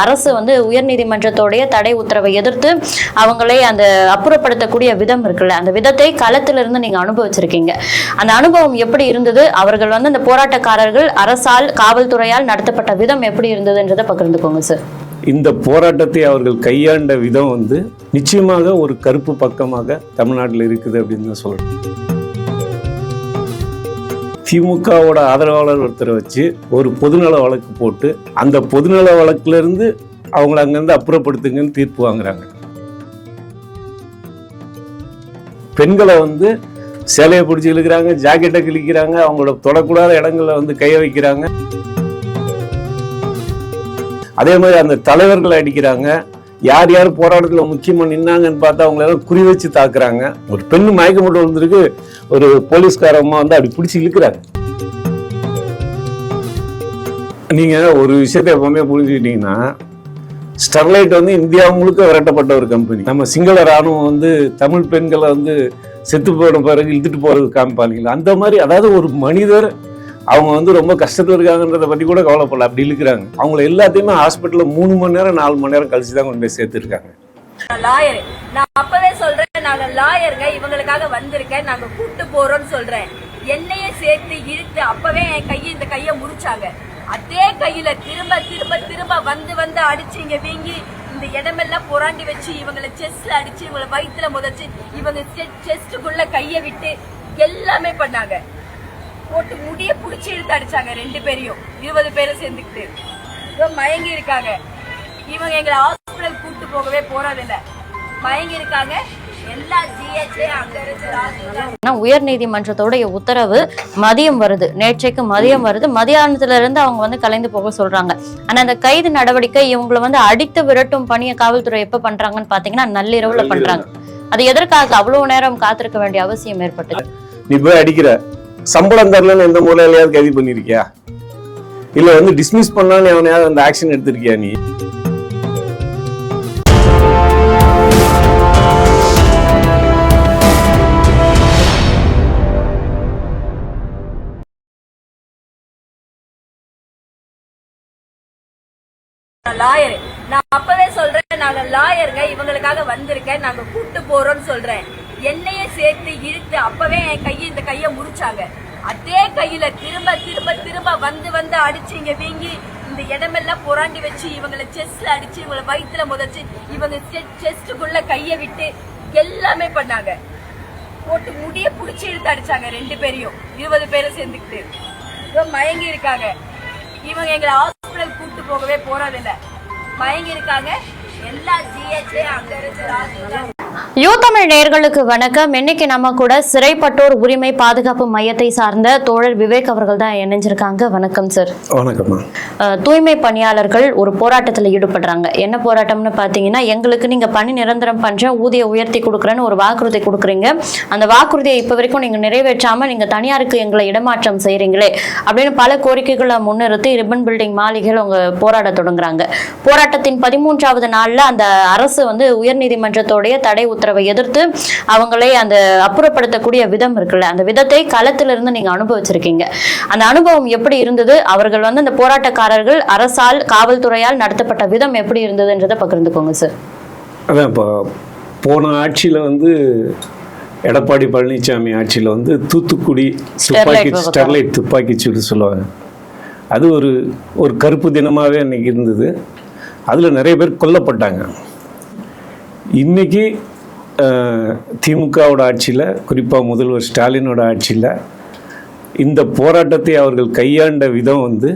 அரசு வந்து உயர்நீதிமன்றத்தோடைய தடை உத்தரவை எதிர்த்து அவங்களை அந்த அப்புறப்படுத்தக்கூடிய விதம் இருக்குல்ல அந்த விதத்தை களத்திலிருந்து நீங்க அனுபவிச்சிருக்கீங்க. அந்த அனுபவம் எப்படி இருந்தது? அவர்கள் வந்து அந்த போராட்டக்காரர்கள் அரசால் காவல்துறையால் நடத்தப்பட்ட விதம் எப்படி இருந்ததுன்றதை பகிர்ந்துக்கோங்க சார் இந்த போராட்டத்தை அவர்கள் கையாண்ட விதம் வந்து நிச்சயமாக ஒரு கருப்பு பக்கமாக தமிழ்நாட்டில் இருக்குது அப்படின்னு தான் சொல்றேன் திமுகவோட ஆதரவாளர் ஒருத்தரை வச்சு ஒரு பொதுநல வழக்கு போட்டு அந்த பொதுநல வழக்குலேருந்து அவங்கள அங்கேருந்து அப்புறப்படுத்துங்கன்னு தீர்ப்பு வாங்குறாங்க. பெண்களை வந்து சேலையை பிடிச்சி இழுக்கிறாங்க ஜாக்கெட்டை கிழிக்கிறாங்க அவங்களோட தொடக்கூடாத இடங்களில் வந்து கைய வைக்கிறாங்க. அதே மாதிரி அந்த தலைவர்களை அடிக்கிறாங்க. யார் யார் போராட்டத்துல முக்கியமா நின்னாங்கன்னு பார்த்தா அவங்களெல்லாம் குறி வச்சு தாக்குறாங்க. ஒரு பெண்ணு மயக்க மட்டும் வந்திருக்கு. ஒரு போலீஸ்கார வந்து அப்படி பிடிச்சி இழுக்கிறாங்க. நீங்க ஒரு விஷயத்தை எப்பவுமே புரிஞ்சுக்கிட்டீங்கன்னா ஸ்டெர்லைட் வந்து இந்தியா முழுக்க விரட்டப்பட்ட ஒரு கம்பெனி நம்ம சிங்கள ராணுவம் வந்து தமிழ் பெண்களை வந்து செத்து போன பிறகு இழுத்துட்டு போகிறது காமிப்பாங்களா அந்த மாதிரி அதாவது ஒரு மனிதர் அவங்க வந்து ரொம்ப கஷ்டத்தில் இருக்காங்கன்றத பற்றி கூட கவலைப்படல. அப்படி இருக்கிறாங்க. அவங்கள எல்லாத்தையுமே ஹாஸ்பிட்டலில் மூணு மணி நேரம் நாலு மணி நேரம் கழிச்சு தான் கொண்டு போய் சேர்த்துருக்காங்க. லாயர் நான் அப்பவே சொல்றேன் நாங்க லாயருங்க இவங்களுக்காக வந்திருக்கேன். நாங்க கூட்டு போறோம்னு சொல்றேன். என்னையே சேர்த்து இழுத்து அப்பவே என் கையை இந்த கைய முறிச்சாங்க. அதே கையில திரும்ப திரும்ப திரும்ப வந்து வந்து அடிச்சு இங்க வீங்கி இந்த இடமெல்லாம் புராண்டி வச்சு இவங்களை செஸ்ட்ல அடிச்சு இவங்களை வயித்துல முதச்சு இவங்க செஸ்டுக்குள்ள கையை விட்டு எல்லாமே பண்ணாங்க. போட்டு முடிய புடிச்சு இழுத்து அடிச்சாங்க ரெண்டு பேரையும். இருபது பேரும் சேர்ந்துக்கிட்டு. இவங்க மயங்கி இருக்காங்க. இவங்க எங்களை ஹாஸ்பிடல் கூட்டு போகவே போறதில்ல. மயங்கி இருக்காங்க. எல்லா ஜிஹெச்ஏ அங்க இருந்து hospital ஆனா உயர்நீதிமன்றத்தோடைய உத்தரவு மதியம் வருது. நேற்றைக்கு மதியம் வருது. மதியானத்துல இருந்து அவங்க வந்து கலைந்து போக சொல்றாங்க. ஆனா அந்த கைது நடவடிக்கை இவங்களை வந்து அடித்து விரட்டும் பணியை காவல்துறை எப்ப பண்றாங்கன்னு பாத்தீங்கன்னா நள்ளிரவுல. பண்றாங்க. அது எதற்காக அவ்வளவு நேரம் காத்திருக்க வேண்டிய அவசியம் ஏற்பட்டது? நீ போய் அடிக்கிற. சம்பளம் தரலன்னு எந்த மூலையிலயாவது கைது பண்ணிருக்கியா இல்ல வந்து டிஸ்மிஸ் பண்ணான்னு எவனையாவது அந்த ஆக்ஷன் எடுத்திருக்கியா நீ? லாயர் நான் அப்பவே சொல்றேன் நாங்க லாயருங்க இவங்களுக்காக வந்திருக்கேன் நாங்க கூட்டு போறோம்னு சொல்றேன். என்னையே சேர்த்து இழுத்து அப்பவே என் கையை இந்த கையை முறிச்சாங்க. அதே கையில திரும்ப திரும்ப திரும்ப வந்து வந்து அடிச்சு இங்க வீங்கி இந்த இடமெல்லாம் புராண்டி வச்சு இவங்களை செஸ்ட்ல அடிச்சு இவங்களை வயிற்றுல முதச்சு இவங்க செஸ்டுக்குள்ள கையை விட்டு எல்லாமே பண்ணாங்க. போட்டு முடிய புடிச்சு இழுத்து அடிச்சாங்க ரெண்டு பேரையும். இருபது பேரும் சேர்ந்துக்கிட்டு. மயங்கி இருக்காங்க. இவங்க எங்களை ஹாஸ்பிட்டல் கூட்டு போகவே போறதில்லை. மயங்கி இருக்காங்க. எல்லா ஜிஹெச்ஏ அங்க இருக்கிற யூ தமிழ் நேயர்களுக்கு வணக்கம். இன்னைக்கு நம்ம கூட சிறைப்பட்டோர் உரிமை பாதுகாப்பு மையத்தை சார்ந்த தோழர் விவேக் அவர்கள் தான் இணைஞ்சிருக்காங்க. வணக்கம் சார் வணக்கம்மா. அஹ், தூய்மை பணியாளர்கள் ஒரு போராட்டத்தில் ஈடுபடுறாங்க. என்ன போராட்டம்னு பார்த்தீங்கன்னா எங்களுக்கு நீங்க பணி நிரந்தரம் பண்றேன் ஊதிய உயர்த்தி கொடுக்குறேன்னு ஒரு வாக்குறுதி கொடுக்குறீங்க. அந்த வாக்குறுதியை இப்போ வரைக்கும் நீங்க நிறைவேற்றாம நீங்க தனியாருக்கு எங்களை இடமாற்றம் செய்றீங்களே அப்படின்னு பல கோரிக்கைகளை முன்னிறுத்தி ரிப்பன் பில்டிங் மாளிகையில் அவங்க போராட தொடங்குறாங்க. போராட்டத்தின் பதிமூன்றாவது நாள்ல அந்த அரசு வந்து உயர்நீதிமன்றத்தோடைய தடை உத்தரவை எதிர்த்து அவங்களை அந்த அப்புறப்படுத்தக்கூடிய விதம் இருக்குல்ல அந்த விதத்தை களத்திலிருந்து நீங்க அனுபவிச்சிருக்கீங்க. அந்த அனுபவம் எப்படி இருந்தது? அவர்கள் வந்து அந்த போராட்டக்காரர்கள் அரசால் காவல்துறையால் நடத்தப்பட்ட விதம் எப்படி இருந்ததுன்றதை பகிர்ந்துக்கோங்க சார் அதான் இப்போ போன ஆட்சியில் வந்து எடப்பாடி பழனிசாமி ஆட்சியில் வந்து தூத்துக்குடி துப்பாக்கி. ஸ்டெர்லைட் துப்பாக்கி சூடு சொல்லுவாங்க. அது ஒரு ஒரு கருப்பு தினமாகவே அன்னைக்கு இருந்தது. அதில் நிறைய பேர் கொல்லப்பட்டாங்க. இன்னைக்கு அஹ், திமுகவோட ஆட்சியில் குறிப்பாக முதல்வர் ஸ்டாலினோட ஆட்சியில் இந்த போராட்டத்தை அவர்கள் கையாண்ட விதம் வந்து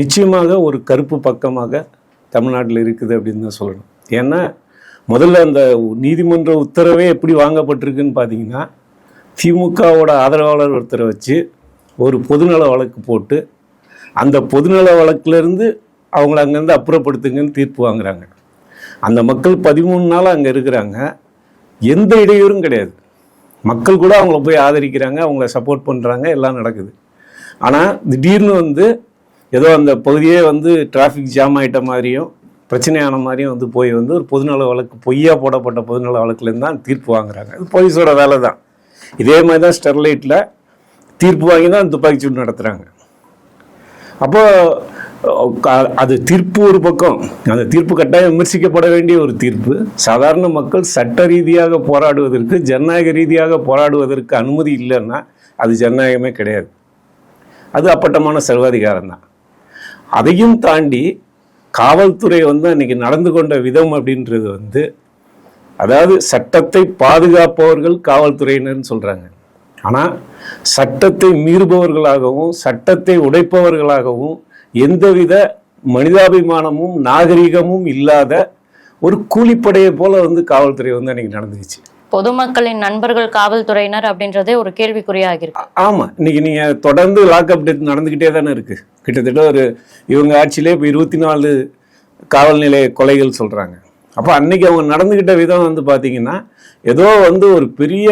நிச்சயமாக ஒரு கருப்பு பக்கமாக தமிழ்நாட்டில் இருக்குது அப்படின்னு தான் சொல்லணும். ஏன்னா முதல்ல அந்த நீதிமன்ற உத்தரவே எப்படி வாங்கப்பட்டிருக்குன்னு பார்த்தீங்கன்னா திமுகவோட ஆதரவாளர் ஒருத்தரை வச்சு ஒரு பொதுநல வழக்கு போட்டு அந்த பொதுநல வழக்கிலேருந்து அவங்கள அங்கேருந்து அப்புறப்படுத்துங்கன்னு தீர்ப்பு வாங்குறாங்க. அந்த மக்கள் பதிமூணு நாள் அங்கே இருக்கிறாங்க. எந்த இடையூறும் கிடையாது. மக்கள் கூட அவங்கள போய் ஆதரிக்கிறாங்க அவங்கள சப்போர்ட் பண்ணுறாங்க எல்லாம் நடக்குது. ஆனால் திடீர்னு வந்து ஏதோ அந்த பகுதியே வந்து டிராஃபிக் ஜாம் ஆகிட்ட மாதிரியும் பிரச்சனையான மாதிரியும் வந்து போய் வந்து ஒரு பொதுநல வழக்கு பொய்யா போடப்பட்ட பொதுநல வழக்குலேருந்து தான் தீர்ப்பு வாங்குறாங்க. அது போலீஸோட வேலை தான். இதே மாதிரி தான் ஸ்டெர்லைட்டில் தீர்ப்பு வாங்கி தான் துப்பாக்கி சூடு நடத்துகிறாங்க அப்போது அது தீர்ப்பு ஒரு பக்கம். அந்த தீர்ப்பு கட்டாயம் விமர்சிக்கப்பட வேண்டிய ஒரு தீர்ப்பு. சாதாரண மக்கள் சட்ட ரீதியாக போராடுவதற்கு ஜனநாயக ரீதியாக போராடுவதற்கு அனுமதி இல்லைன்னா அது ஜனநாயகமே கிடையாது. அது அப்பட்டமான சர்வாதிகாரம் தான். அதையும் தாண்டி காவல்துறை வந்து அன்னைக்கு நடந்து கொண்ட விதம் அப்படின்றது வந்து அதாவது சட்டத்தை பாதுகாப்பவர்கள் காவல்துறையினர்னு சொல்கிறாங்க ஆனால் சட்டத்தை மீறுபவர்களாகவும் சட்டத்தை உடைப்பவர்களாகவும் எந்தவித மனிதாபிமானமும் நாகரிகமும் இல்லாத ஒரு கூலிப்படையை போல வந்து காவல்துறை வந்து அன்னைக்கு நடந்துச்சு பொதுமக்களின் நண்பர்கள் காவல்துறையினர் அப்படின்றதே ஒரு கேள்விக்குறியாக இருக்கு ஆமா. இன்னைக்கு நீங்க தொடர்ந்து லாக்அப் டெத் நடந்துகிட்டே தானே இருக்கு. கிட்டத்தட்ட ஒரு இவங்க ஆட்சியிலே இப்போ இருபத்தி நாலு காவல் நிலைய கொலைகள் சொல்றாங்க. அப்போ அன்னைக்கு அவங்க நடந்துகிட்ட விதம் வந்து பாத்தீங்கன்னா ஏதோ வந்து ஒரு பெரிய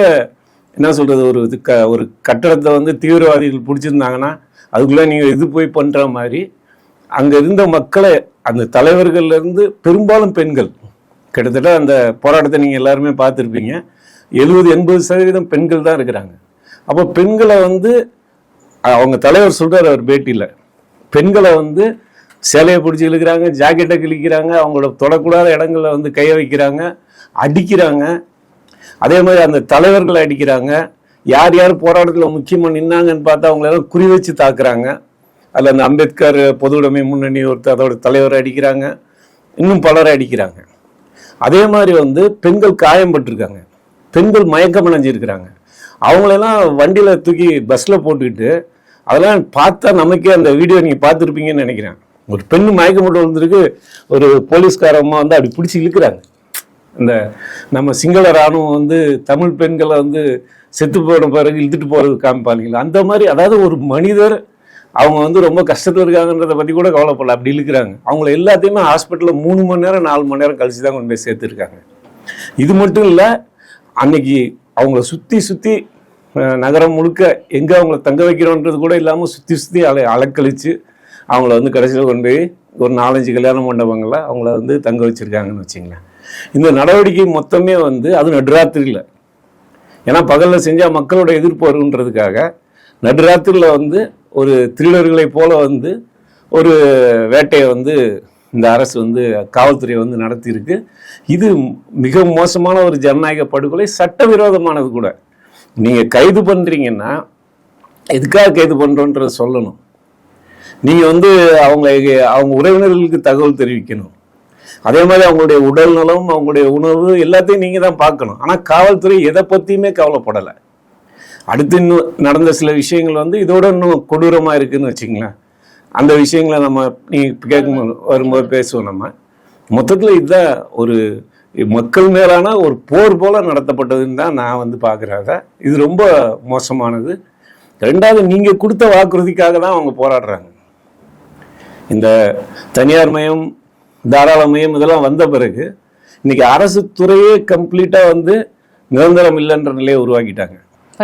என்ன சொல்றது ஒரு இது க ஒரு கட்டடத்தை வந்து தீவிரவாதிகள் பிடிச்சிருந்தாங்கன்னா அதுக்குள்ள நீங்கள் இது போய் பண்ணுற மாதிரி அங்கே இருந்த மக்களை அந்த தலைவர்கள்லேருந்து பெரும்பாலும் பெண்கள். கிட்டத்தட்ட அந்த போராட்டத்தை நீங்கள் எல்லாருமே பார்த்துருப்பீங்க. எழுபது எண்பது சதவீதம் பெண்கள் தான் இருக்கிறாங்க. அப்போ பெண்களை வந்து அவங்க தலைவர் சொல்கிறார் அவர் பேட்டியில். பெண்களை வந்து சேலையை பிடிச்சி இழுக்கிறாங்க ஜாக்கெட்டை கிழிக்கிறாங்க அவங்களோட தொடக்கூடாத இடங்களில் வந்து கைய வைக்கிறாங்க அடிக்கிறாங்க. அதே மாதிரி அந்த தலைவர்களை அடிக்கிறாங்க. யார் யார் போராட்டத்தில் முக்கியமாக நின்னாங்கன்னு பார்த்தா அவங்களெல்லாம் குறி வச்சு தாக்குறாங்க. அதில் அந்த அம்பேத்கர் பொது உடைமை முன்னணி ஒருத்தர் அதோட தலைவரை அடிக்கிறாங்க. இன்னும் பலரை அடிக்கிறாங்க. அதே மாதிரி வந்து பெண்கள் காயம்பட்டிருக்காங்க பெண்கள் மயக்கம் அடைஞ்சிருக்கிறாங்க. அவங்களெல்லாம் வண்டியில் தூக்கி பஸ்ஸில் போட்டுக்கிட்டு அதெல்லாம் பார்த்தா நமக்கே அந்த வீடியோ நீங்கள் பார்த்துருப்பீங்கன்னு நினைக்கிறேன். ஒரு பெண் மயக்கப்பட்டு வந்திருக்கு ஒரு போலீஸ்காரம்மா வந்து அப்படி பிடிச்சி இழுக்கிறாங்க. இந்த நம்ம சிங்கள ராணுவம் வந்து தமிழ் பெண்களை வந்து செத்து போன பிறகு இழுத்துட்டு போகிறது காமிப்பாங்களா அந்த மாதிரி அதாவது ஒரு மனிதர் அவங்க வந்து ரொம்ப கஷ்டத்தில் இருக்காங்கன்றத பற்றி கூட கவலைப்படல. அப்படி இழுக்கிறாங்க. அவங்கள எல்லாத்தையுமே ஹாஸ்பிட்டலில் மூணு மணி நேரம் நாலு மணி நேரம் கழிச்சு தான் கொண்டு போய் சேர்த்துருக்காங்க. இது மட்டும் இல்லை அன்னைக்கு அவங்கள சுற்றி சுற்றி நகரம் முழுக்க எங்கே அவங்கள தங்க வைக்கிறோன்றது கூட இல்லாமல் சுற்றி சுற்றி அலை அலக்கழிச்சு அவங்கள வந்து கடைசியில் கொண்டு போய் ஒரு நாலஞ்சு கல்யாண மண்டபங்களில் அவங்கள வந்து தங்க வச்சுருக்காங்கன்னு வச்சிங்களேன். இந்த நடவடிக்கை மொத்தமே வந்து அது நடுராத்திரியில். ஏன்னா பகலில் செஞ்சால் மக்களோட எதிர்ப்பு வருன்றதுக்காக நடுராத்திரியில் வந்து ஒரு திருடர்களை போல வந்து ஒரு வேட்டையை வந்து இந்த அரசு வந்து காவல்துறை வந்து நடத்தியிருக்கு. இது மிக மோசமான ஒரு ஜனநாயக படுகொலை சட்டவிரோதமானது கூட. நீங்கள் கைது பண்ணுறீங்கன்னா எதுக்காக கைது பண்ணுறோன்றத சொல்லணும். நீங்கள் வந்து அவங்க அவங்க உறவினர்களுக்கு தகவல் தெரிவிக்கணும். அதே மாதிரி அவங்களுடைய உடல் நலம் அவங்களுடைய உணவு எல்லாத்தையும் நீங்கள் தான் பார்க்கணும். ஆனால் காவல்துறை எதை பற்றியுமே கவலைப்படலை. அடுத்து இன்னும் நடந்த சில விஷயங்கள் வந்து இதோட இன்னும் கொடூரமாக இருக்குன்னு வச்சுங்களேன் அந்த விஷயங்களை நம்ம நீங்கள் கேட்கும் வரும்போது பேசுவோம் நம்ம. மொத்தத்தில் இதுதான் ஒரு மக்கள் மேலான ஒரு போர் போல நடத்தப்பட்டதுன்னு தான் நான் வந்து பார்க்குறத இது ரொம்ப மோசமானது. ரெண்டாவது நீங்கள் கொடுத்த வாக்குறுதிக்காக தான் அவங்க போராடுறாங்க. இந்த தனியார் மயம் தாராள மயம் இதெல்லாம் வந்த பிறகு இன்னைக்கு அரசு துறையே கம்ப்ளீட்டாக வந்து நிரந்தரம் இல்லைன்ற நிலையை உருவாக்கிட்டாங்க.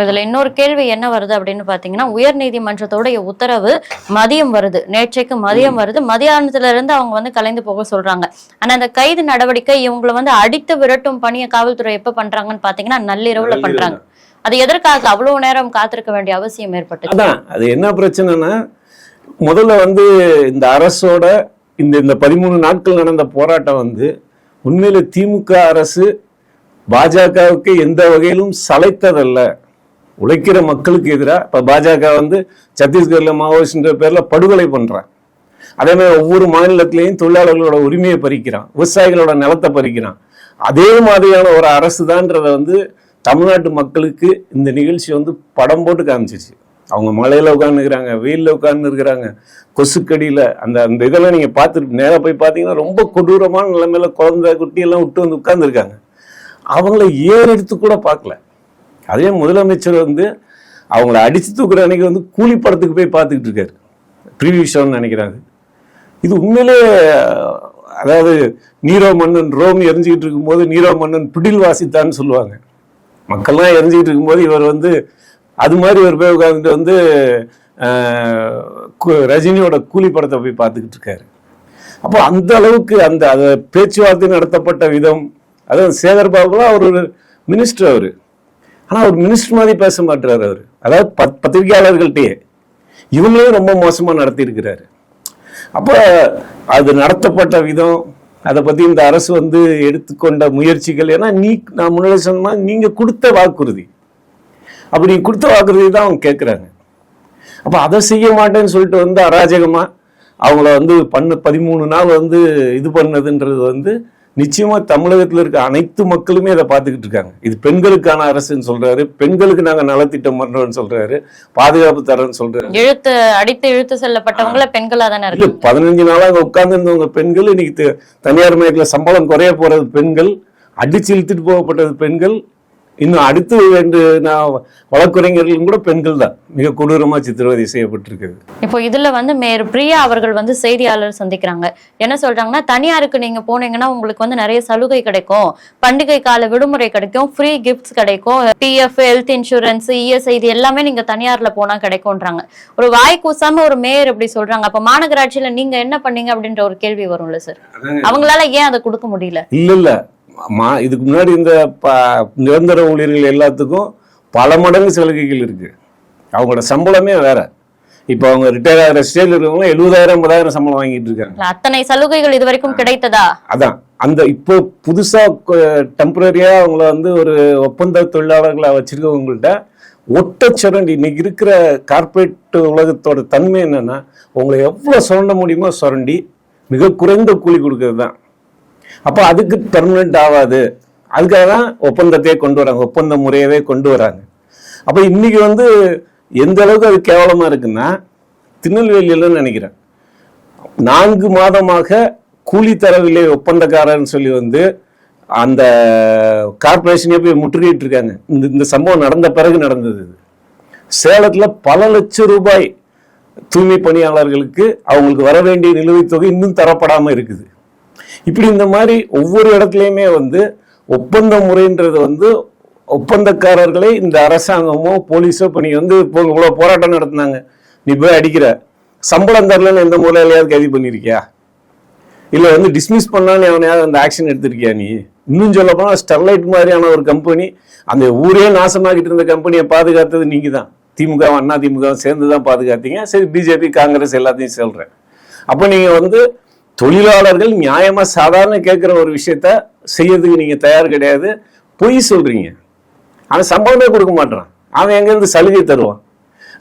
இதுல இன்னொரு கேள்வி என்ன வருது அப்படின்னு பாத்தீங்கன்னா உயர் நீதிமன்றத்தோடைய உத்தரவு மதியம் வருது. நேற்றைக்கு மதியம் வருது. மதியானத்துல இருந்து அவங்க வந்து கலைந்து போக சொல்றாங்க. ஆனா அந்த கைது நடவடிக்கை இவங்களை வந்து அடித்து விரட்டும் பணியை காவல்துறை எப்ப பண்றாங்கன்னு பாத்தீங்கன்னா நள்ளிரவுல பண்றாங்க. அது எதற்காக அவ்வளவு நேரம் காத்திருக்க வேண்டிய அவசியம் ஏற்பட்டது அதான் அது என்ன பிரச்சனைனா முதல்ல வந்து இந்த அரசோட இந்த இந்த பதிமூணு நாட்கள் நடந்த போராட்டம் வந்து உண்மையில் திமுக அரசு பாஜகவுக்கு எந்த வகையிலும் சளைத்ததல்ல. உழைக்கிற மக்களுக்கு எதிராக இப்போ பாஜக வந்து சத்தீஸ்கரில் மாவோயிஸ்ட்ன்ற பேரில் படுகொலை பண்ணுறான் அதே மாதிரி ஒவ்வொரு மாநிலத்திலையும் தொழிலாளர்களோட உரிமையை பறிக்கிறான். விவசாயிகளோட நிலத்தை பறிக்கிறான். அதே மாதிரியான ஒரு அரசு தான்றதை வந்து தமிழ்நாட்டு மக்களுக்கு இந்த நிகழ்ச்சி வந்து படம் போட்டு காமிச்சிருச்சு. அவங்க மலையில் உட்காந்துருக்கிறாங்க வெயிலில் உட்கார்ந்து இருக்கிறாங்க அந்த அந்த இதெல்லாம் நீங்கள் பார்த்துட்டு நேராக போய் பார்த்தீங்கன்னா ரொம்ப கொடூரமான நிலைமையில குழந்தை குட்டியெல்லாம் விட்டு வந்து உட்காந்துருக்காங்க அவங்கள ஏறெடுத்து கூட பார்க்கல. அதே முதலமைச்சர் வந்து அவங்கள அடித்து தூக்குற அன்னைக்கு வந்து கூலி படத்துக்கு போய் பார்த்துக்கிட்டு இருக்காரு. ப்ரீவியூ ஷோன்னு நினைக்கிறாங்க இது உண்மையிலே அதாவது நீரோ மன்னன் ரோம் எரிஞ்சுக்கிட்டு இருக்கும்போது நீரோ மன்னன் பிடில் வாசித்தான்னு சொல்லுவாங்க. மக்கள்லாம் எரிஞ்சுக்கிட்டு இருக்கும்போது இவர் வந்து அது மாதிரி ஒரு பேர் உட்காந்துட்டு வந்து கு- ரஜினியோட கூலி படத்தை போய் பார்த்துக்கிட்டு இருக்காரு. அப்போ அந்த அளவுக்கு அந்த அதை பேச்சுவார்த்தை நடத்தப்பட்ட விதம் அதாவது சேகர் பாபுலாம் அவர் ஒரு மினிஸ்டர் அவர். ஆனால் அவர் மினிஸ்டர் மாதிரி பேச மாட்டார் அவர். அதாவது பத் பத்திரிகையாளர்கள்ட்டே இவங்களையும் ரொம்ப மோசமாக நடத்தியிருக்கிறாரு. அப்போ அது நடத்தப்பட்ட விதம் அதை பற்றி இந்த அரசு வந்து எடுத்துக்கொண்ட முயற்சிகள் ஏன்னா நீ நான் முன்னாடி சொன்னால் நீங்கள் கொடுத்த வாக்குறுதி. அப்படி கொடுத்த வாக்குறுதி தான் அவங்க கேட்குறாங்க அப்போ அதை செய்ய மாட்டேன்னு சொல்லிட்டு வந்து அராஜகமா அவங்கள வந்து பண்ண பதிமூணு நாள் வந்து இது பண்ணதுன்றது வந்து நிச்சயமா தமிழகத்தில் இருக்க அனைத்து மக்களுமே அதை பார்த்துக்கிட்டு இருக்காங்க. இது பெண்களுக்கான அரசுன்னு சொல்றாரு பெண்களுக்கு நாங்க நலத்திட்டம் பண்றோம்னு சொல்றாரு பாதுகாப்பு தரேன்னு சொல்றாரு. இழுத்து அடித்து இழுத்து செல்லப்பட்டவங்கள பெண்களா தானே இல்ல இருக்கு பதினஞ்சு நாளா அங்க உட்கார்ந்து இருந்தவங்க பெண்கள் இன்னைக்கு தனியார் மயக்கில் சம்பளம் குறைய போறது பெண்கள் அடிச்சு இழுத்துட்டு போகப்பட்டது பெண்கள் இன்னும் அடுத்து ரெண்டு நான் வழக்குரைஞர்களும் கூட பெண்கள் தான். மிக கொடூரமா சித்திரவதை செய்யப்பட்டிருக்குது இப்போ இதுல வந்து மேயர் பிரியா அவர்கள் வந்து செய்தியாளர் சந்திக்கிறாங்க. என்ன சொல்றாங்கன்னா தனியாருக்கு நீங்க போனீங்கன்னா உங்களுக்கு வந்து நிறைய சலுகை கிடைக்கும். பண்டிகை கால விடுமுறை கிடைக்கும். ஃப்ரீ கிஃப்ட்ஸ் கிடைக்கும். பிஎஃப் ஹெல்த் இன்சூரன்ஸ் இஎஸ்ஐ இது எல்லாமே நீங்க தனியார்ல போனா கிடைக்கும்ன்றாங்க. ஒரு வாய் கூசாம ஒரு மேயர் இப்படி சொல்றாங்க. அப்ப மாநகராட்சியில நீங்க என்ன பண்ணீங்க அப்படின்ற ஒரு கேள்வி வரும்ல சார் அவங்களால ஏன் அதை கொடுக்க முடியல? இல்ல இல்ல. மா இதுக்கு முன்னாடி இந்த ப- நிரந்தர ஊழியர்கள் எல்லாத்துக்கும் பல மடங்கு சலுகைகள் இருக்கு. அவங்களோட சம்பளமே வேற. இப்போ அவங்க ரிட்டையர் ஆகிற ஸ்டேஜில் இருக்கவங்க எழுபதாயிரம் ஐம்பதாயிரம் சம்பளம் வாங்கிட்டு இருக்காங்க. அத்தனை சலுகைகள் இது வரைக்கும் கிடைத்ததா? அதான். அந்த இப்போ புதுசா டெம்பரரியா அவங்கள வந்து ஒரு ஒப்பந்த தொழிலாளர்களா வச்சிருக்கவங்கள்ட்ட ஒட்ட சுரண்டி இன்னைக்கு இருக்கிற கார்ப்பரேட் உலகத்தோட தன்மை என்னன்னா உங்களை எவ்வளவு சுரண்ட முடியுமோ சுரண்டி மிக குறைந்த கூலி கொடுக்கறது தான் அப்போ அதுக்கு பெர்மனெண்ட் ஆகாது. அதுக்காக தான் ஒப்பந்தத்தையே கொண்டு வராங்க. ஒப்பந்த முறையவே கொண்டு வராங்க. அப்போ இன்னைக்கு வந்து எந்த அளவுக்கு அது கேவலமாக இருக்குன்னா திருநெல்வேலியில் நினைக்கிறேன். நான்கு மாதமாக கூலி தரவில்லை ஒப்பந்தக்காரன்னு சொல்லி வந்து அந்த கார்பரேஷனே போய் முற்றுகிட்டு இருக்காங்க. இந்த இந்த சம்பவம் நடந்த பிறகு நடந்தது இது. சேலத்தில் பல லட்சம் ரூபாய் தூய்மை பணியாளர்களுக்கு அவங்களுக்கு வர வேண்டிய நிலுவைத் தொகை இன்னும் தரப்படாமல் இருக்குது. இப்படி இந்த மாதிரி ஒவ்வொரு இடத்துலையுமே வந்து ஒப்பந்த முறைன்றது வந்து ஒப்பந்தக்காரர்களை இந்த அரசாங்கமோ போலீஸோ பண்ணி வந்து இப்போ இவ்வளோ போராட்டம் நடத்துனாங்க. நீ போய் அடிக்கிற. சம்பளம் தரலன்னு எந்த மூலையிலையாவது கைது பண்ணியிருக்கியா இல்லை வந்து டிஸ்மிஸ் பண்ணான்னு எவனையாவது அந்த ஆக்ஷன் எடுத்திருக்கியா நீ? இன்னும் சொல்ல போனால் ஸ்டெர்லைட் மாதிரியான ஒரு கம்பெனி அந்த ஊரே நாசமாக்கிட்டு இருந்த கம்பெனியை பாதுகாத்தது நீங்கள் தான் திமுக அண்ணா திமுக சேர்ந்து தான் பாதுகாத்தீங்க. சரி பிஜேபி காங்கிரஸ் எல்லாத்தையும் சொல்றேன் அப்போ நீங்க வந்து தொழிலாளர்கள் நியாயமா சாதாரண கேட்குற ஒரு விஷயத்த செய்யறதுக்கு நீங்க தயார் கிடையாது. பொய் சொல்றீங்க. ஆனால் சம்பளமே கொடுக்க மாட்டான். அவன் எங்கேருந்து சலுகை தருவான்?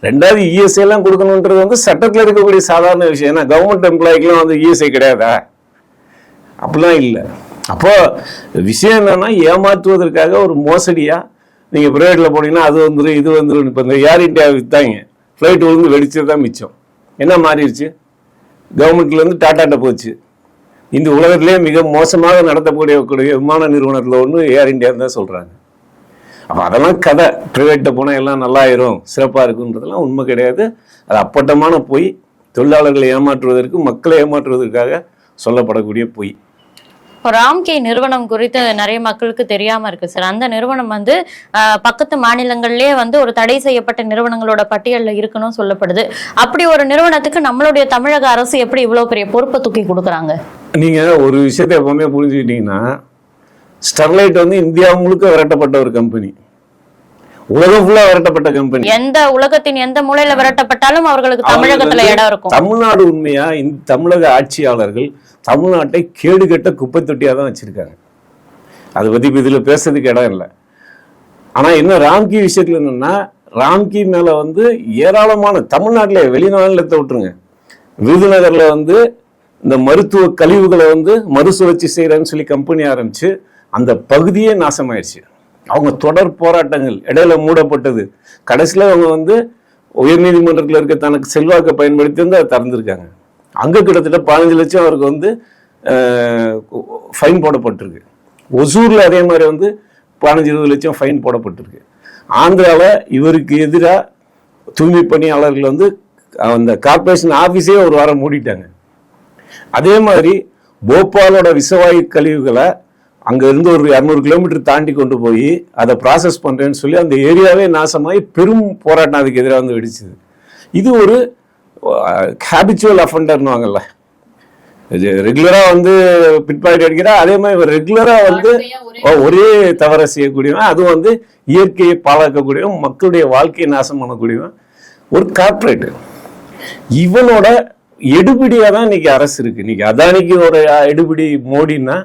ரெண்டாவது இஎஸ்ஐ எல்லாம் கொடுக்கணுன்றது வந்து சட்டத்தில் இருக்கக்கூடிய சாதாரண விஷயம். ஏன்னா கவர்மெண்ட் எம்ப்ளாய்க்கெல்லாம் வந்து இஎஸ்ஐ கிடையாதா? அப்படிலாம் இல்லை. அப்போ விஷயம் என்னன்னா ஏமாற்றுவதற்காக ஒரு மோசடியா நீங்க பிரைவேட்ல போனீங்கன்னா அது வந்துடும் இது வந்துடும் இப்போ இந்த ஏர் இந்தியா வித்தாங்க. ஃப்ளைட் விழுந்து வெடிச்சது தான் மிச்சம். என்ன மாறிடுச்சு? கவர்மெண்ட்லேருந்து டாட்டாட்ட போச்சு. இந்த உலகத்திலேயே மிக மோசமாக நடத்தக்கூடிய விமான நிறுவனத்தில் ஒன்று ஏர் இந்தியான்னு தான் சொல்கிறாங்க அப்போ அதெல்லாம் கதை. ப்ரைவேட்டில் போனால் எல்லாம் நல்லாயிரும் சிறப்பாக இருக்குன்றதெல்லாம் உண்மை கிடையாது. அது அப்பட்டமான பொய். தொழிலாளர்களை ஏமாற்றுவதற்கு மக்களை ஏமாற்றுவதற்காக சொல்லப்படக்கூடிய பொய். இப்போ ராம்கே நிறுவனம் குறித்து நிறைய மக்களுக்கு தெரியாம இருக்கு சார். அந்த நிறுவனம் வந்து பக்கத்து மாநிலங்கள்லயே வந்து ஒரு தடை செய்யப்பட்ட நிறுவனங்களோட பட்டியல்ல இருக்கணும் சொல்லப்படுது. அப்படி ஒரு நிறுவனத்துக்கு நம்மளுடைய தமிழக அரசு எப்படி இவ்வளவு பெரிய பொறுப்பை தூக்கி கொடுக்குறாங்க? நீங்க ஒரு விஷயத்தை எப்பவுமே புரிஞ்சுக்கிட்டீங்கன்னா ஸ்டெர்லைட் வந்து இந்தியா முழுக்க விரட்டப்பட்ட ஒரு கம்பெனி உலகம் ஃபுல்லா விரட்டப்பட்ட கம்பெனி எந்த உலகத்தின் எந்த மூலையில விரட்டப்பட்டாலும் அவர்களுக்கு தமிழகத்துல இடம் இருக்கும். தமிழ்நாடு உண்மையா? தமிழக ஆட்சியாளர்கள் தமிழ்நாட்டை கேடுகட்ட குப்பை தொட்டியாக தான் வச்சுருக்காங்க. அதை பற்றி இப்போ இதில் பேசுறதுக்கு இடம் இல்லை. ஆனால் என்ன ராம்கி விஷயத்தில் என்னென்னா ராம்கி மேலே வந்து ஏராளமான தமிழ்நாட்டிலே வெளிநாட்டிலத்தை விட்டுருங்க. விருதுநகரில் வந்து இந்த மருத்துவ கழிவுகளை வந்து மறுசுழற்சி செய்கிறேன்னு சொல்லி கம்பெனி ஆரம்பிச்சு அந்த பகுதியே நாசமாயிருச்சு அவங்க தொடர் போராட்டங்கள் இடையில மூடப்பட்டது. கடைசியில் அவங்க வந்து உயர்நீதிமன்றத்தில் இருக்க தனக்கு செல்வாக்கை பயன்படுத்தி வந்து அதை திறந்துருக்காங்க. அங்கே கிட்டத்தட்ட பதினஞ்சு லட்சம் அவருக்கு வந்து ஃபைன் போடப்பட்டிருக்கு. ஒசூரில் அதே மாதிரி வந்து பதினஞ்சு இருபது லட்சம் ஃபைன் போடப்பட்டிருக்கு. ஆந்திராவில் இவருக்கு எதிராக தூய்மை பணியாளர்கள் வந்து அந்த கார்ப்பரேஷன் ஆஃபீஸே ஒரு வாரம் மூடிட்டாங்க. அதே மாதிரி போபாலோட விசவாயு கழிவுகளை அங்கேருந்து ஒரு இரநூறு கிலோமீட்டர் தாண்டி கொண்டு போய் அதை ப்ராசஸ் பண்ணுறேன்னு சொல்லி அந்த ஏரியாவே நாசமாகி பெரும் போராட்டம் அதுக்கு எதிராக வந்து வெடிச்சுது. இது ஒரு ஹேபிச்சுவல் அஃபண்டர்னுவாங்கல்ல ரெகுலரா வந்து பிட்பாக்கெட் அடிக்கிறா அதே மாதிரி இவர் ரெகுலரா வந்து ஒரே தவற செய்யக்கூடியவன் அதுவும் வந்து இயற்கையை பாழாக்கக்கூடியவன் மக்களுடைய வாழ்க்கையை நாசம் பண்ணக்கூடியவன் ஒரு கார்ப்பரேட் இவனோட எடுபிடியா தான் இன்னைக்கு அரசு இருக்கு. இன்னைக்கு அதானிக்கு ஒரு எடுபிடி மோடின்னா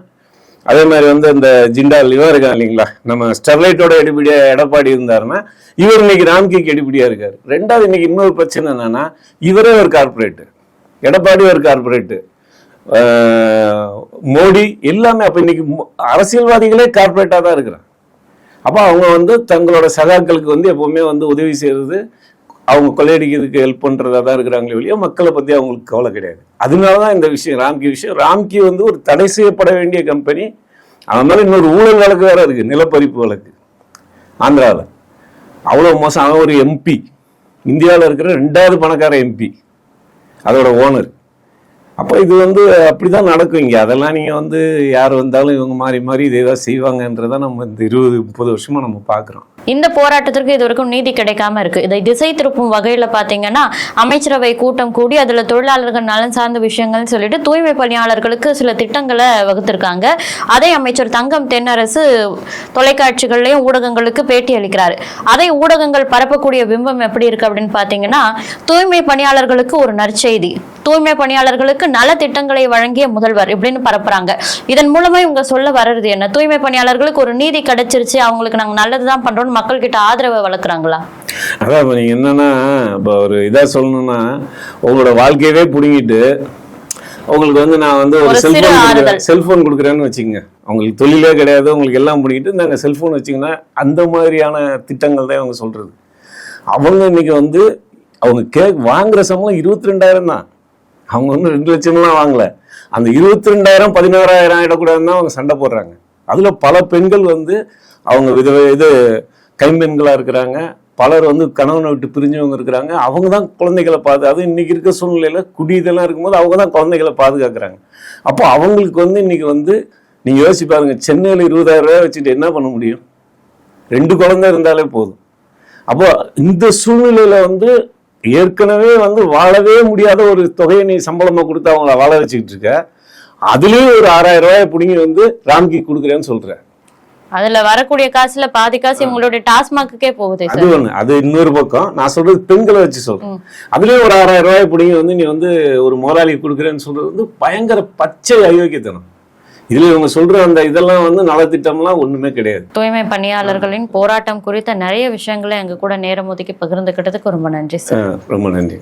அதே மாதிரி வந்து அந்த ஜிண்டால் இவன் இருக்கான் இல்லைங்களா? நம்ம ஸ்டெர்லைட்டோட எடுபடியா எடப்பாடி இருந்தாருன்னா இவர் இன்னைக்கு ராம்கிக்கு எடுபடியா இருக்காரு. ரெண்டாவது இன்னைக்கு இன்னொரு பிரச்சனை என்னன்னா இவரே ஒரு கார்பரேட்டு எடப்பாடி ஒரு கார்பரேட்டு மோடி எல்லாமே அப்ப இன்னைக்கு அரசியல்வாதிகளே கார்பரேட்டா தான் இருக்கிறான் அப்போ அவங்க வந்து தங்களோட சகாக்களுக்கு வந்து எப்பவுமே வந்து உதவி செய்யறது அவங்க கொள்ளையடிக்கிறதுக்கு ஹெல்ப் பண்ணுறதா தான் இருக்கிறாங்களே வெளியே மக்களை பற்றி அவங்களுக்கு கவலை கிடையாது. அதனால தான் இந்த விஷயம் ராம்கி விஷயம். ராம்கி வந்து ஒரு தடை செய்யப்பட வேண்டிய கம்பெனி அவன் மாதிரி இன்னொரு ஊழல் வழக்கு வேறு இருக்குது நிலப்பரிப்பு வழக்கு. ஆந்திராவில் அவ்வளோ மோசம். அவன் ஒரு எம்பி இந்தியாவில் இருக்கிற ரெண்டாவது பணக்கார எம்பி அதோட ஓனர் அப்போ இது வந்து அப்படி தான் நடக்கும் இங்கே. அதெல்லாம் நீங்கள் வந்து யார் வந்தாலும் இவங்க மாறி மாறி இதே தான் செய்வாங்கன்றதை நம்ம இந்த இருபது முப்பது வருஷமாக நம்ம பார்க்குறோம். இந்த போராட்டத்திற்கு இது வரைக்கும் நீதி கிடைக்காம இருக்கு. இதை திசை திருப்பும் வகையில பாத்தீங்கன்னா அமைச்சரவை கூட்டம் கூடி அதுல தொழிலாளர்கள் நலன் சார்ந்த விஷயங்கள்னு சொல்லிட்டு தூய்மை பணியாளர்களுக்கு சில திட்டங்களை வகுத்திருக்காங்க. அதை அமைச்சர் தங்கம் தென்னரசு தொலைக்காட்சிகள்லயும் ஊடகங்களுக்கு பேட்டி அளிக்கிறாரு. அதை ஊடகங்கள் பரப்பக்கூடிய பிம்பம் எப்படி இருக்கு அப்படின்னு பாத்தீங்கன்னா தூய்மை பணியாளர்களுக்கு ஒரு நற்செய்தி. தூய்மை பணியாளர்களுக்கு நல திட்டங்களை வழங்கிய முதல்வர் இப்படின்னு பரப்புறாங்க. இதன் மூலமா இவங்க சொல்ல வர்றது என்ன? தூய்மை பணியாளர்களுக்கு ஒரு நீதி கிடைச்சிருச்சு அவங்களுக்கு நாங்க நல்லதுதான் பண்றோம் மக்கள் கிட்ட ஆதரவை வளர்க்குறாங்களா? அதான் இப்போ நீங்கள் என்னன்னா இப்போ ஒரு இதாக சொல்லணும்னா உங்களோட வாழ்க்கையவே பிடுங்கிட்டு உங்களுக்கு வந்து நான் வந்து ஒரு செல்ஃபோன். செல்ஃபோன் கொடுக்குறேன்னு வச்சுக்கோங்க. உங்களுக்கு தொழிலே கிடையாது உங்களுக்கு எல்லாம் பிடிக்கிட்டு நாங்கள் செல்ஃபோன் வச்சிங்கன்னா அந்த மாதிரியான திட்டங்கள் தான் அவங்க சொல்கிறது அவங்க இன்னைக்கு வந்து அவங்க கே வாங்குற சம்பளம் இருபத்தி ரெண்டாயிரம் தான். அவங்க வந்து ரெண்டு லட்சம்லாம் வாங்கல. அந்த இருபத்தி ரெண்டாயிரம் பதினாறாயிரம் ஆயிடக்கூடாதுன்னு தான் அவங்க சண்டை போடுறாங்க. அதில் பல பெண்கள் வந்து அவங்க வித இது கைம்பெண்களாக இருக்கிறாங்க. பலர் வந்து கணவனை விட்டு பிரிஞ்சவங்க இருக்கிறாங்க. அவங்க தான் குழந்தைகளை பாது அதுவும் இன்னைக்கு இருக்க சூழ்நிலையில் குடி இதெல்லாம் இருக்கும்போது அவங்க தான் குழந்தைகளை பாதுகாக்கிறாங்க. அப்போ அவங்களுக்கு வந்து இன்னைக்கு வந்து நீங்கள் யோசிச்சு பாருங்கள் சென்னையில் இருபதாயிரம் ரூபாய் வச்சுட்டு என்ன பண்ண முடியும்? ரெண்டு குழந்தை இருந்தாலே போதும். அப்போ இந்த சூழ்நிலையில் வந்து ஏற்கனவே வந்து வாழவே முடியாத ஒரு தொகையை நீ சம்பளமாக கொடுத்து அவங்கள வாழ வச்சுக்கிட்டு இருக்க. அதுலேயும் ஒரு ஆறாயிரம் ரூபாய் பிடிங்கி வந்து ராம்கி கொடுக்குறேன்னு சொல்கிறேன் அதுல வரக்கூடிய காசுல பாதி காசு இவங்களுடைய டாஸ்மாக்குக்கே போகுது அது ஒண்ணு. அது இன்னொரு பக்கம் நான் சொல்றது பெண்களை வச்சு சொல்றேன். அதுலயும் ஒரு ஆறாயிரம் ரூபாய் பிடிங்கி வந்து நீ வந்து ஒரு முதலாளி கொடுக்குறேன்னு சொல்றது வந்து பயங்கர பச்சை அயோக்கியத்தனம். இதுல இவங்க சொல்ற அந்த இதெல்லாம் வந்து நலத்திட்டம்லாம் ஒண்ணுமே கிடையாது. தூய்மை பணியாளர்களின் போராட்டம் குறித்த நிறைய விஷயங்களை எங்க கூட நேரம் ஒதுக்கி பகிர்ந்துக்கிட்டதுக்கு ரொம்ப நன்றி சார் ரொம்ப நன்றி.